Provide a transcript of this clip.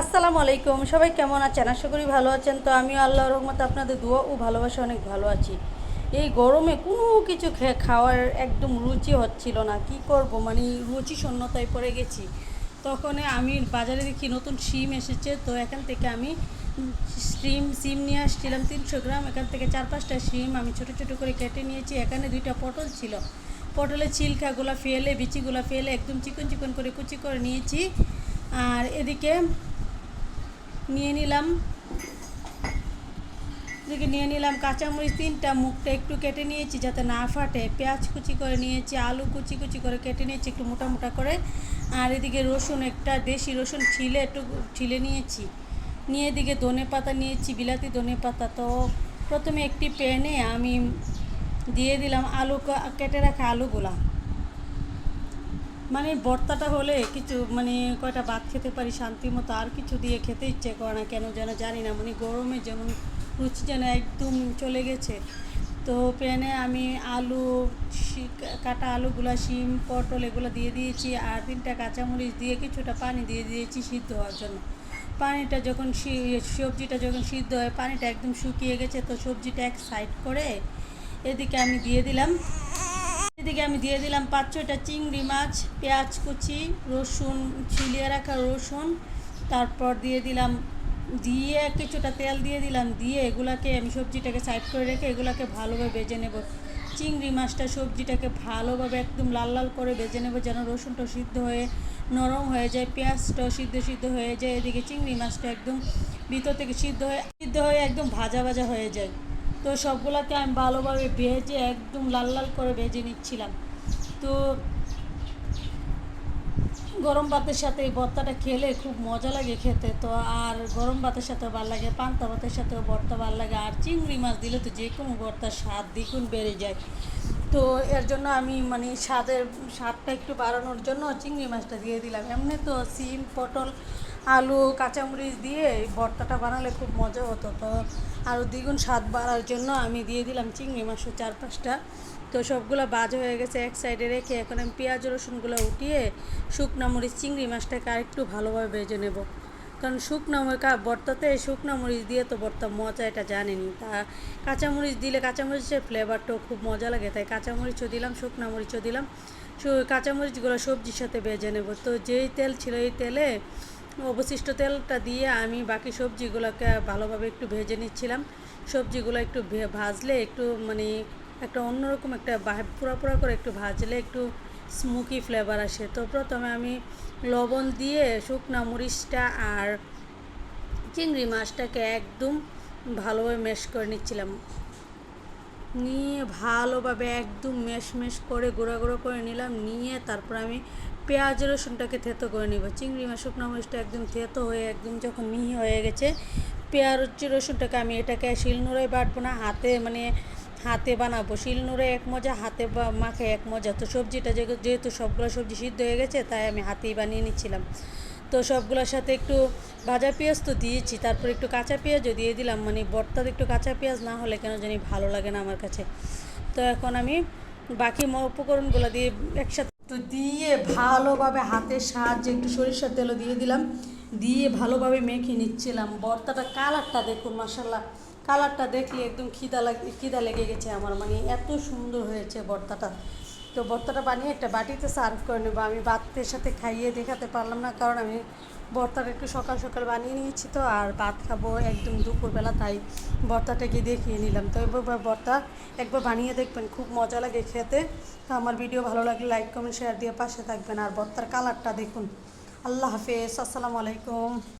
আসসালামু আলাইকুম। সবাই কেমন আছেন? আশা করি ভালো আছেন। তো আমিও আল্লাহ রহমত আপনাদের দোয়া ও ভালোবাসা অনেক ভালো আছি। এই গরমে কোনো কিছু খাওয়ার একদম রুচি হচ্ছিল না। কি করব? মানে রুচি শূন্যতায় পড়ে গেছি। তখন আমি বাজারে দেখি নতুন সিম এসেছে। তো এখান থেকে আমি সিম সিম নিয়ে আসছিলাম তিনশো গ্রাম। এখান থেকে চার পাঁচটা সিম আমি ছোটো ছোটো করে কেটে নিয়েছি। এখানে দুইটা পটল ছিল। পটলের ছিলকাগুলো ফেলে বিচিগুলো ফেলে একদম চিকন চিকন করে কুচি করে নিয়েছি। আর এদিকে নিয়ে নিলাম। এদিকে নিয়ে নিলাম কাঁচামরিচ, তিনটা মুখটা একটু কেটে নিয়েছি যাতে না ফাটে। পেঁয়াজ কুচি করে নিয়েছি, আলু কুচি কুচি করে কেটে নিয়েছি, একটু মোটা মোটা করে। আর এদিকে রসুন, একটা দেশি রসুন ছিলে, একটু ছিলে নিয়েছি। নিয়ে এদিকে ধনে পাতা নিয়েছি, বিলাতি ধনে পাতা। তো প্রথমে একটি প্যানে আমি দিয়ে দিলাম আলু কেটে রাখা আলুগুলা। মানে ভর্তাটা হলে কিছু মানে কয়টা ভাত খেতে পারি, শান্তি মতো আর কিছু দিয়ে খেতে ইচ্ছে করে না, কেন যেন জানি না মানে গরমে যেমন রুচি যেন একদম চলে গেছে। তো প্যানে আমি আলু কাটা আলুগুলা, শিম, পটল এগুলো দিয়ে দিয়েছি, আর তিনটা কাঁচামরিচ দিয়ে কিছুটা পানি দিয়ে দিয়েছি সিদ্ধ হওয়ার জন্য। পানিটা যখন সবজিটা যখন সিদ্ধ হয়, পানিটা একদম শুকিয়ে গেছে, তো সবজিটা এক সাইড করে এদিকে আমি দিয়ে দিলাম। এদিকে আমি দিয়ে দিলাম পাঁচ ছয়টা চিংড়ি মাছ, পেঁয়াজ কুচি, রসুন ছিলিয়ে রাখা রসুন, তারপর দিয়ে দিলাম, দিয়ে কিছুটা তেল দিয়ে দিলাম, দিয়ে এগুলাকে আমি সবজিটাকে সাইড করে রেখে এগুলাকে ভালোভাবে ভেজে নেব। চিংড়ি মাছটা সবজিটাকে ভালোভাবে একদম লাল লাল করে ভেজে নেব যেন রসুনটা সিদ্ধ হয়ে নরম হয়ে যায়, পেঁয়াজটাও সিদ্ধ সিদ্ধ হয়ে যায়, এদিকে চিংড়ি মাছটা একদম ভিতর থেকে সিদ্ধ হয়ে সিদ্ধ হয়ে একদম ভাজা ভাজা হয়ে যায়। তো সবগুলোকে আমি ভালোভাবে ভেজে একদম লাল লাল করে ভেজে নিচ্ছিলাম। তো গরম ভাতের সাথে এই ভর্তাটা খেলে খুব মজা লাগে খেতে। তো আর গরম ভাতের সাথেও ভালো লাগে, পান্তা ভাতের সাথেও ভর্তা ভালো লাগে, আর চিংড়ি মাছ দিলে তো যে কোনো ভর্তার স্বাদ দ্বিগুণ বেড়ে যায়। তো এর জন্য আমি মানে স্বাদের স্বাদটা একটু বাড়ানোর জন্য চিংড়ি মাছটা দিয়ে দিলাম। এমনি তো সিম, পটল আলু, কাঁচামরিচ দিয়ে এই ভর্তাটা বানালে খুব মজা হতো। তো আরও দ্বিগুণ স্বাদ বাড়ার জন্য আমি দিয়ে দিলাম চিংড়ি মাছও চার পাঁচটা। তো সবগুলো বাজ হয়ে গেছে এক সাইডে রেখে এখন আমি পেঁয়াজ, রসুনগুলো উঠিয়ে শুকনো মরিচ, চিংড়ি মাছটাকে আরেকটু ভালোভাবে ভেজে নেব। কারণ শুকনো কা ভর্তাতে শুকনো মরিচ দিয়ে তো ভর্তা মজা, এটা জানেনি। তা কাঁচামরিচ দিলে কাঁচামরিচের ফ্লেভারটাও খুব মজা লাগে, তাই কাঁচামরিচও দিলাম, শুকনো মরিচও দিলাম। কাঁচামরিচগুলো সবজির সাথে ভেজে নেব। তো যেই তেল ছিল এই তেলে অবশিষ্ট তেলটা দিয়ে আমি বাকি সবজিগুলোকে ভালোভাবে একটু ভেজে নিচ্ছিলাম। সবজিগুলো একটু ভাজলে একটু মানে একটা অন্যরকম একটা পুরা করে একটু ভাজলে একটু স্মোকি ফ্লেভার আসে। তো প্রথমে আমি লবণ দিয়ে শুকনা মরিচটা আর চিংড়ি মাছটাকে একদম ভালোভাবে মেশ করে নিচ্ছিলাম। নিয়ে ভালোভাবে একদম মেশ মেশ করে, গুঁড়ো গুঁড়ো করে নিলাম। নিয়ে তারপর আমি পেঁয়াজ রসুনটাকে থেতো করে নিব। চিংড়ি মাছ শুকনো মরিচটা একদম থেতো হয়ে একদম যখন মিহি হয়ে গেছে, পেঁয়াজ রসুনটাকে আমি এটাকে শিলনোড়ায় বাটবো না, হাতে মানে হাতে বানাবো। শিলনোড়ে এক মজা, হাতে মাখে এক মজা। তো সবজিটা যেহেতু সবগুলো সবজি সিদ্ধ হয়ে গেছে, তাই আমি হাতেই বানিয়ে নিচ্ছিলাম। তো সবগুলোর সাথে একটু ভাজা পেঁয়াজ তো দিয়েছি, তারপর একটু কাঁচা পেঁয়াজও দিয়ে দিলাম। মানে ভর্তাতে একটু কাঁচা পেঁয়াজ না হলে কেন জানি ভালো লাগে না আমার কাছে। তো এখন আমি বাকি উপকরণগুলো দিয়ে একসাথে তো দিয়ে ভালোভাবে হাতের সাহায্যে একটু সরিষার তেলও দিয়ে দিলাম। দিয়ে ভালোভাবে মেখে নিচ্ছিলাম। বর্তাটা কালারটা দেখুন মাসাল্লাহ কালারটা দেখলে একদম খিদা লাগে, খিদা লেগে গেছে আমার। মানে এত সুন্দর হয়েছে বর্তাটা। তো বর্তাটা বানিয়ে একটা বাটিতে সার্ভ করে নেব। আমি বাতের সাথে খাইয়ে দেখাতে পারলাম না, কারণ আমি ভর্তাটা একটু সকাল সকাল বানিয়ে নিয়েছি তো, আর ভাত খাব একদম দুপুরবেলা, তাই ভর্তাটাকে দেখিয়ে নিলাম। তো এবার ভর্তা একবার বানিয়ে দেখবেন, খুব মজা লাগে খেতে। তো আমার ভিডিও ভালো লাগলে লাইক, কমেন্ট শেয়ার দিয়ে পাশে থাকবেন। আর ভর্তার কালারটা দেখুন। আল্লাহ হাফেজ, আসসালামু আলাইকুম।